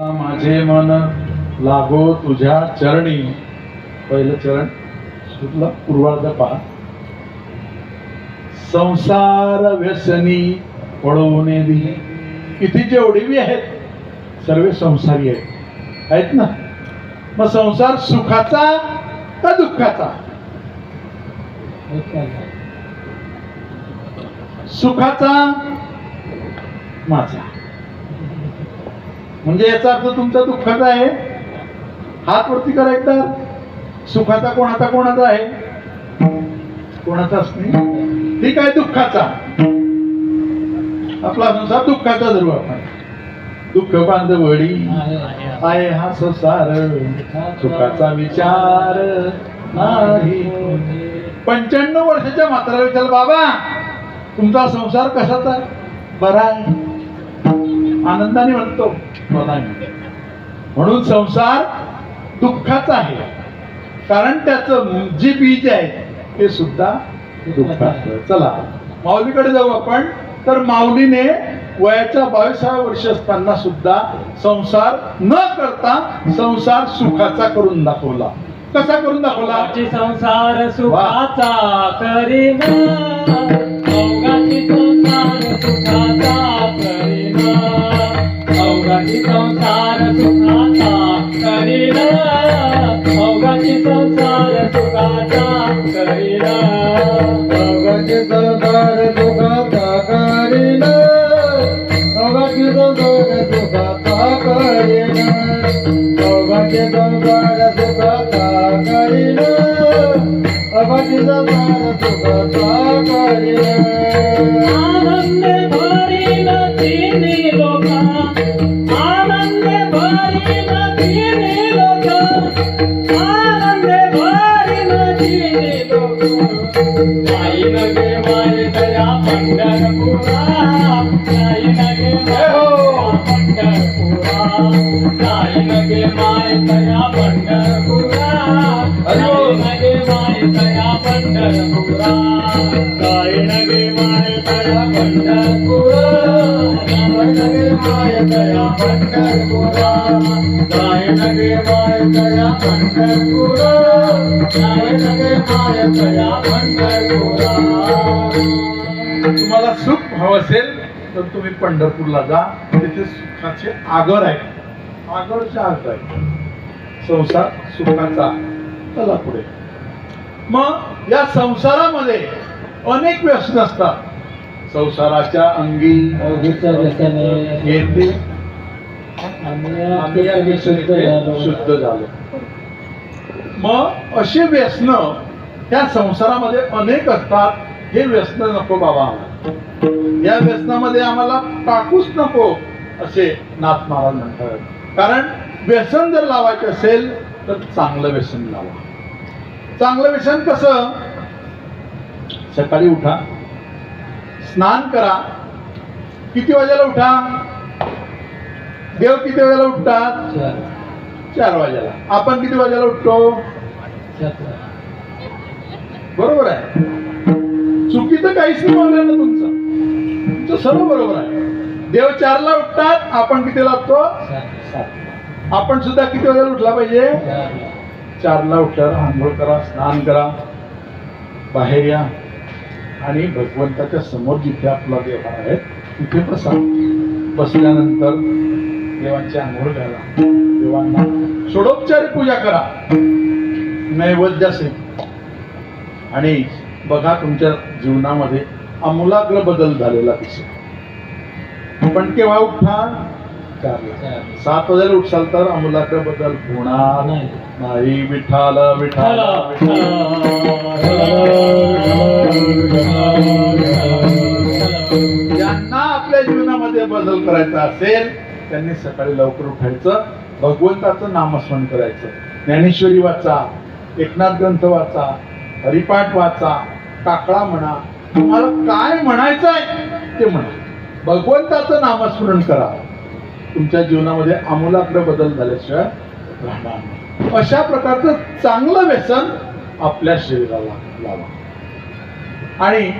माझे मन लागो तुझ्या चरणी. पहिलं चरण कुठलं पूर्वार्ध पहा. संसार व्यसनी पळवणे दिले. इथे जेवढे बी आहेत सर्व संसारी आहेत. आहेत ना? मग संसार सुखाचा का दुःखाचा? सुखाचा माझा. म्हणजे याचा अर्थ तुमचा दुःखाचा आहे हात वरती करा एकदा सुखाचा कोणाचा कोणाचा आहे? कोणाचाच नाही. ठीक आहे दुःखाचा? आपला संसार दुःखाचा धरू आपण. दुःख बांधवडी आहे हा संसार. सुखाचा विचार नाही. पंच्याण्णव वर्षाच्या मात्राला विचार बाबा तुमचा संसार कशाचा? बरा आहे. आनंदाने म्हणतो. म्हणून संसार दुःखाचा आहे. कारण त्याचं जे बीज आहे ते सुद्धा दुःखाचं. चला माऊलीकडे जाऊ आपण. तर माऊलीने वयाच्या बावीसाव्या वर्ष असताना सुद्धा संसार न करता संसार सुखाचा करून दाखवला. कसा करून दाखवला? संसार सुखाचा करीन. संसार सुखाचा. संसार सुखाता करीला तुम्हाला सुख हवं असेल तर तुम्ही पंढरपूरला जा. तिथे सुखाचे आगर आहे आगरचे अर्थ आहे संसार सुखाचा चला पुढे. मग या संसारामध्ये अनेक व्यसन असतात. संसाराच्या अंगी येते. आम्ही शुद्ध झालो. मग अशी व्यसन त्या संसारामध्ये अनेक असतात. हे व्यसन नको बाबा आम्हाला. या व्यसनामध्ये आम्हाला टाकूच नको असे नाथ महाराज म्हणतात. कारण व्यसन जर लावायचे असेल तर चांगलं व्यसन लावा. चांगलं व्यसन कसं? सकाळी उठा. स्नान करा. किती वाजेला उठा? देव किती वाजेला उठतात? चार. वाजेला. आपण किती वाजेला उठतो? बरोबर आहे. चुकीचं काहीच नाही बोललं ना तुमचं? तुमचं सर्व बरोबर आहे. देव चारला उठतात आपण किती लागतो आपण सुद्धा किती वाजेला उठला पाहिजे? चारला उठल्यावर आंघोळ करा स्नान करा बाहेर या. आणि भगवंताच्या समोर जिथे आपला देव आहे तिथे बसा. बसल्यानंतर देवांची आंघोळ घाला. देवांना सोडोपचारी पूजा करा. नैवेद्य असेल आणि बघा तुमच्या जीवनामध्ये आमूलाग्र बदल झालेला दिसेल. पण केव्हा उठा सात वाजेला उठसाल तर आमूलाग्र बदल होणार नाही. विठाल विठाल ज्यांना आपल्या जीवनामध्ये बदल करायचा असेल त्यांनी सकाळी लवकर उठायचं. भगवंताचं नामस्मरण करायचं. ज्ञानेश्वरी वाचा एकनाथ ग्रंथ वाचा हरिपाठ वाचा काकळा म्हणा. तुम्हाला काय म्हणायचं आहे ते म्हणा. भगवंताचं नामस्मरण करा. तुमच्या जीवनामध्ये आमूलाग्र बदल झाल्याशिवाय राहणार नाही. अशा प्रकारचं चांगलं व्यसन आपल्या शरीराला लावा. आणि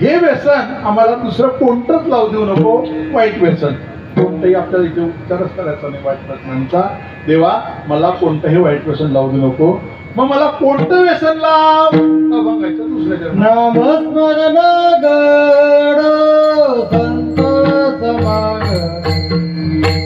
हे व्यसन आम्हाला दुसरं कोणतंच लावू देऊ नको वाईट व्यसन. कोणतंही आपल्याला इथे उपचारच करायचा नाही वाईट व्यसनांचा देवा मला कोणतंही वाईट व्यसन लावू देऊ नको. मग मला कोणतं व्यसन लाव? अभंगाच्या दुसऱ्या नामस्मरण गड संत Thank you.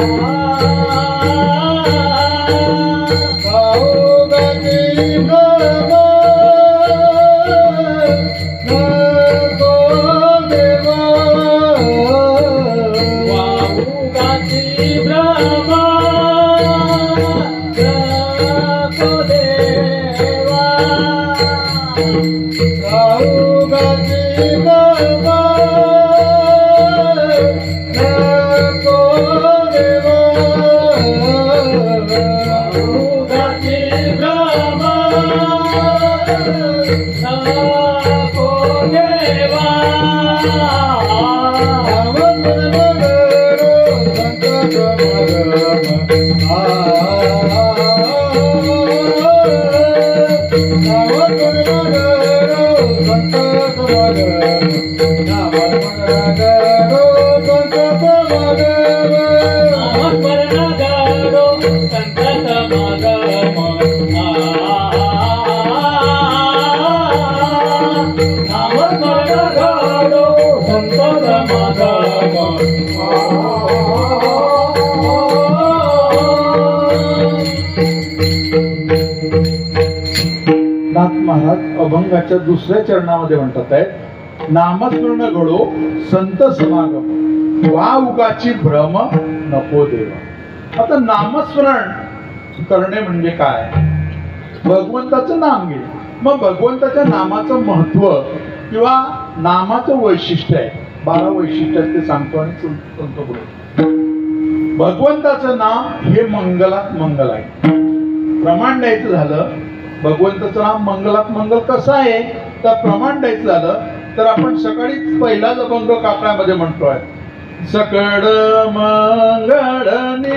Oh. अभंगाच्या दुसऱ्या चरणामध्ये म्हणतात आहेत नामस्मरण घडो संत समागम. वा उगाची भ्रम नको देवा. आता नामस्मरण करणे म्हणजे काय? भगवंताचं नाम घे. मग भगवंताच्या नामाचं महत्त्व किंवा नामाचं वैशिष्ट्य आहे. बारा वैशिष्ट्य ते सांगतो आणि सांगतो पुढे. भगवंताचं नाम हे मंगलात मंगल आहे. प्रमाण द्यायचं झालं भगवंताचं नाम मंगलात मंगल कसं आहे? तर प्रमाण द्यायचं झालं तर आपण सकाळीच पहिलाच अभंग काकड्यामध्ये म्हणतोय. सकड मंगळ सकड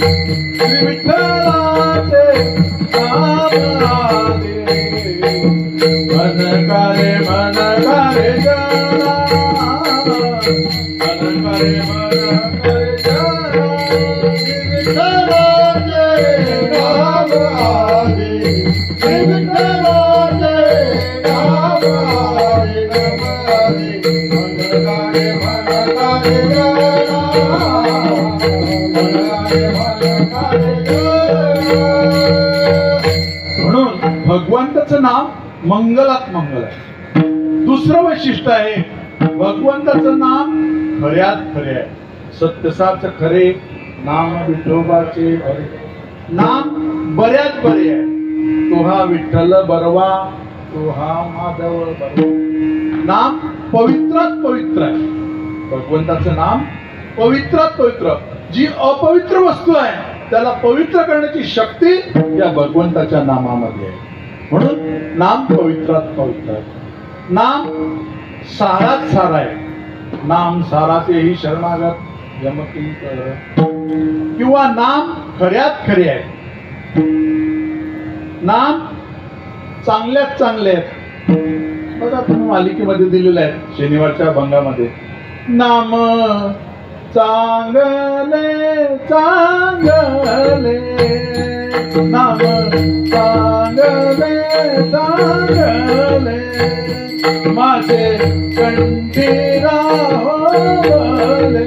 मंगळ मन भगवंताचं नाम मंगलात मंगल आहे. दुसरं वैशिष्ट्य आहे भगवंताचं नाम खऱ्यात खरे आहे. सत्यसाच खरे नाम विठोबाचे खरे नाम बऱ्याच बरे आहे. तो हा विठ्ठल बरवा तो हा माधव बरवा. नाम पवित्रात पवित्र आहे. भगवंताचं नाम पवित्रात पवित्र. जी अपवित्र वस्तू आहे त्याला पवित्र करण्याची शक्ती या भगवंताच्या नामामध्ये आहे. म्हणून नाम पवित्रात पवित्र. नाम सारात सारा आहे. नाम साराचेही शरणागत जमती किंवा नाम खऱ्यात खरे आहे. नाम चांगल्यात चांगले आहेत. बघा तुम्ही मालिकेमध्ये दिलेलं आहे शनिवारच्या भंगामध्ये. नाम चांगले चांगले. नाम चांगले. लागले लागले माझे कंठी राहोले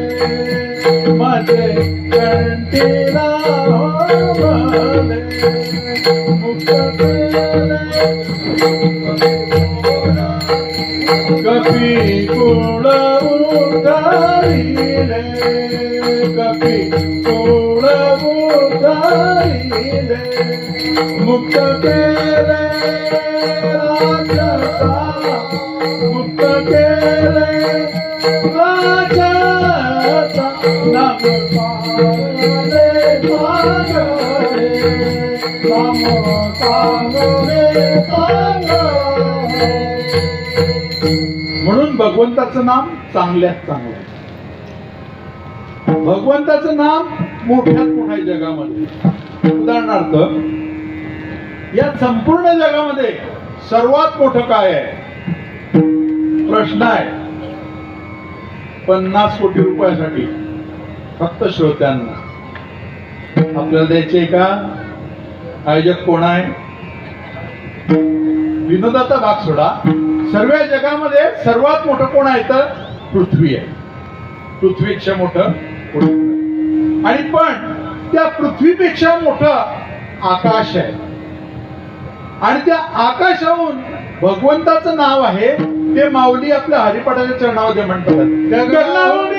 माझे कंठी राहोले कपी कुळ म्हणून भगवंताचं नाम चांगल्यात चांगलं आहे. भगवंताचं नाम मोठ्यात मोठ्या जगामध्ये उदाहरणार्थ या संपूर्ण जगामध्ये सर्वात मोठं काय आहे? प्रश्न आहे. पन्नास कोटी रुपयासाठी फक्त श्रोत्यांना. आपल्याला द्यायचे का? आयोजक कोण आहे? विनोदाचा भाग सोडा. सर्व जगामध्ये सर्वात मोठं कोण आहे तर पृथ्वी आहे. पृथ्वीपेक्षा मोठं आणि पण त्या पृथ्वीपेक्षा मोठं आकाश आहे. आणि त्या आकाशाहून भगवंताचं नाव आहे ते माऊली आपल्या हरिपाठाच्या चरणामध्ये म्हणतात. गगनाहून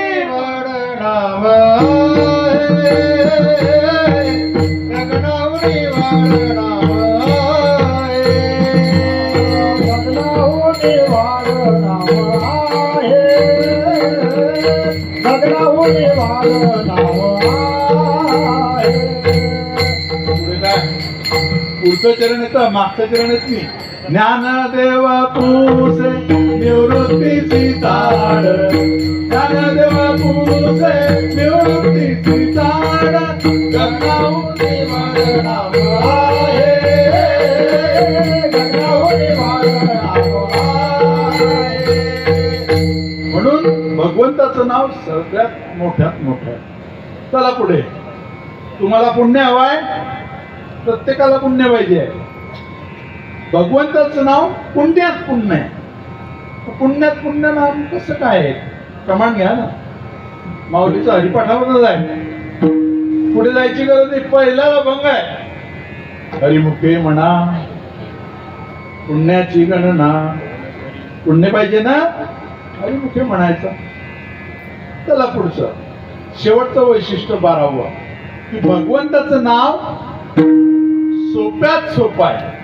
पुढचं चरण येतं मागचं चरण येत नाही. ज्ञानदेव पुसे निवृत्तीची ताड ज्ञानदेव पुसे निवृत्तीची ताड गंगाऊनी वळणाव आहे. गंगाऊनी वळणाव आहे. म्हणून भगवंताचं नाव सगळ्यात मोठ्यात मोठं आहे. चला पुढे. तुम्हाला पुण्य हवाय. प्रत्येकाला पुण्य पाहिजे. भगवंताचं नाव पुण्यात पुण्य आहे. पुण्यात पुण्य नाम कसं काय आहे? प्रमाण घ्या ना. माऊलीचं हरिपाठावरच आहे. पुढे जायची गरज नाही. पहिला अभंग आहे. हरिमुखे म्हणा पुण्याची गणना. पुण्य पाहिजे ना? हरिमुखे म्हणायचं. चला पुढचं. शेवटचं वैशिष्ट्य बारावं. की भगवंताचं नाव सोप्यात सोपं आहे.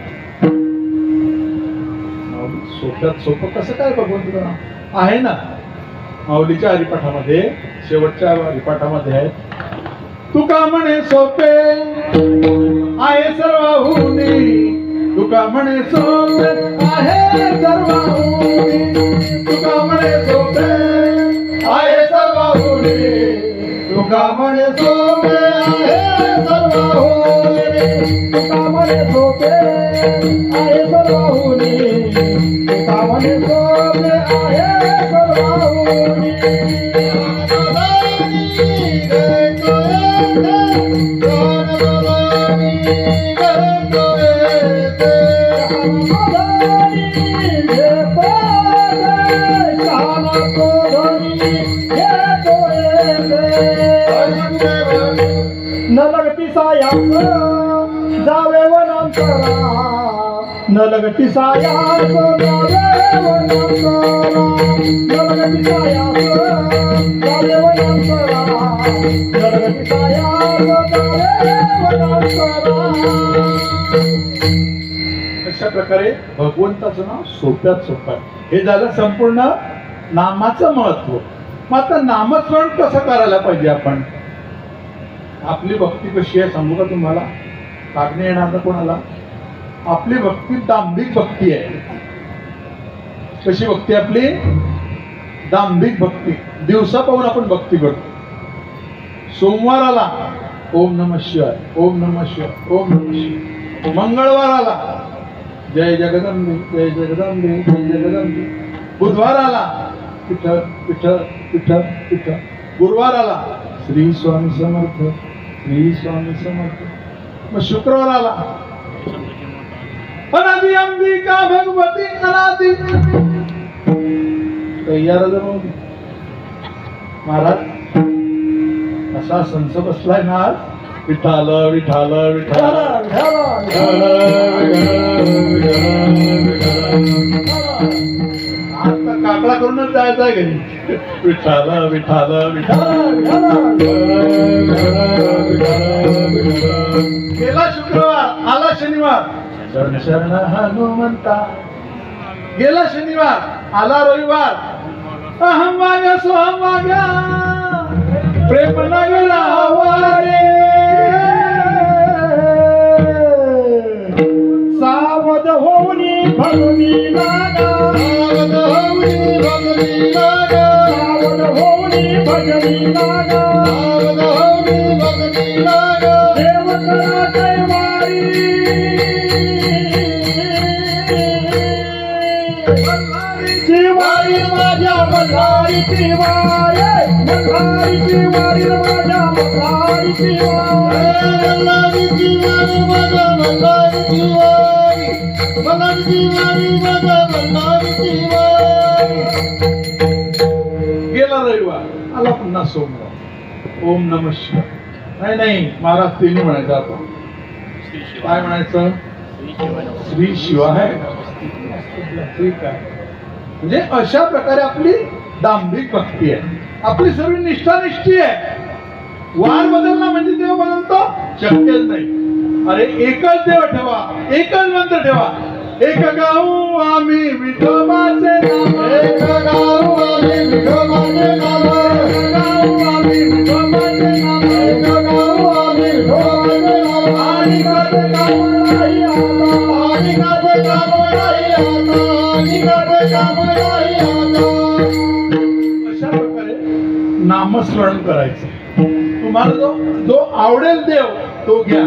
सोप्यात सोपं कसं काय भगवंत आहे ना? माऊलीच्या हरिपाठामध्ये शेवटच्या हरिपाठामध्ये आहे. तुका म्हणे सोपे आहे सर्वाहुनी तुका म्हणे सोपे आहे सर्वाहुनी तुका म्हणे सोपे आहे सर्वाहुनी तुका म्हणे सोपे तुका वनांतरा अशा प्रकारे भगवंताचं नाव सोप्यात सोपं आहे. हे झालं संपूर्ण नामाचं महत्त्व. मग आता नामस्मरण कसं करायला पाहिजे आपण? आपली भक्ती कशी आहे सांगू का तुम्हाला? काढणे येणार ना कोणाला? आपली भक्ती दांभिक भक्ती आहे. कशी भक्ती आपली? दांभिक भक्ती. दिवसा पाहून आपण भक्ती करतो. सोमवाराला ओम नम शिवाय ओम नम शिवाय ओम नम शिवाय. मंगळवाराला जय जगदंबे जय जगदंबे जय जगदंबे बुधवाराला पिठ पिठ पिठ पिठ. गुरुवाराला श्री स्वामी समर्थ श्री स्वामी समर्थ. मग शुक्रवाराला अनादि अंबिका भगवती अनादि तयार जमवली महाराज असा संस बसलाय ना आज. विठाल विठाल विठाल आता काकडा करूनच जायचं आहे घरी. विठाल विठाल विठाल गेला शुक्रवार आला शनिवार. शरण शरण हनुमंता. गेला शनिवार आला रविवार. अहम मागा सोहम मागा प्रेम हवारे सावध होऊनी भगवी लागा सावध होऊनी भगवी लागा देव करा कैवारी मल्हारीची वारी मल्हारीची वारी. माझ्या मल्हारीची वारी. गेला रविवार आला पुन्हा सोमवार. ओम नम शिवाय. नाही नाही महाराज तिने म्हणायचं आपण काय म्हणायचं? श्री शिवाय. ठीक आहे. म्हणजे अशा प्रकारे आपली दांभिक भक्ती आहे. आपली सर्व निष्ठानिष्ठी आहे. वार बदलला म्हणजे देव बदलतो शक्यच नाही. अरे एकच देव ठेवा एकच मंत्र ठेवा. एक गाऊ आम्ही विठोबाचे नाम. एक गाऊ आम्ही विठोबाचे नाम. गाऊ आम्ही विठोबाचे नाम. एक गाऊ आम्ही विठोबाचे नाम. आणि आता. आणि आता. आणि आता. नामस्मरण करायचं. तुम्हाला जो जो आवडेल देव तो घ्या.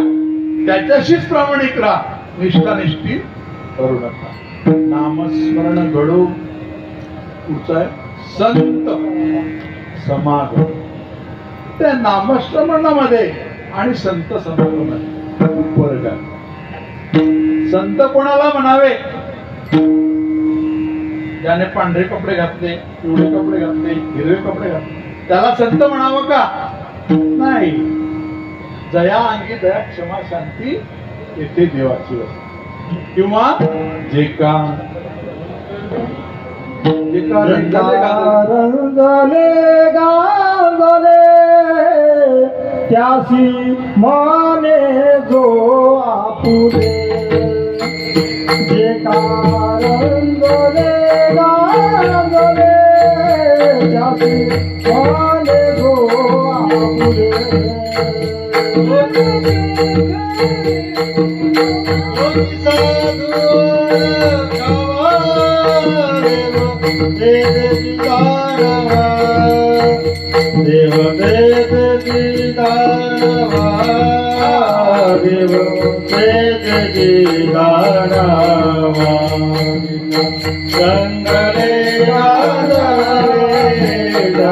त्याच्याशीच प्रामाणिक राहा. निष्ठानिष्ठी करू नका. नामस्मरण घडू. पुढचा आहे संत समागम त्या नामस्मरणामध्ये आणि संत समागमामध्ये फरक आहे. संत कोणाला म्हणावे? ज्याने पांढरे कपडे घातले पिवळे कपडे घातले हिरवे कपडे घातले. त्याला संत म्हणावं का? नाही. जया अंगी दया क्षमा शांती येथे देवाची असते किंवा जे का? जे त्यासी माने जो आपुले. जे कारण गाजले যাবে বলে গো আমরে দেব বেদ দিদারবা দেব বেদ দিদারবা জঙ্গলে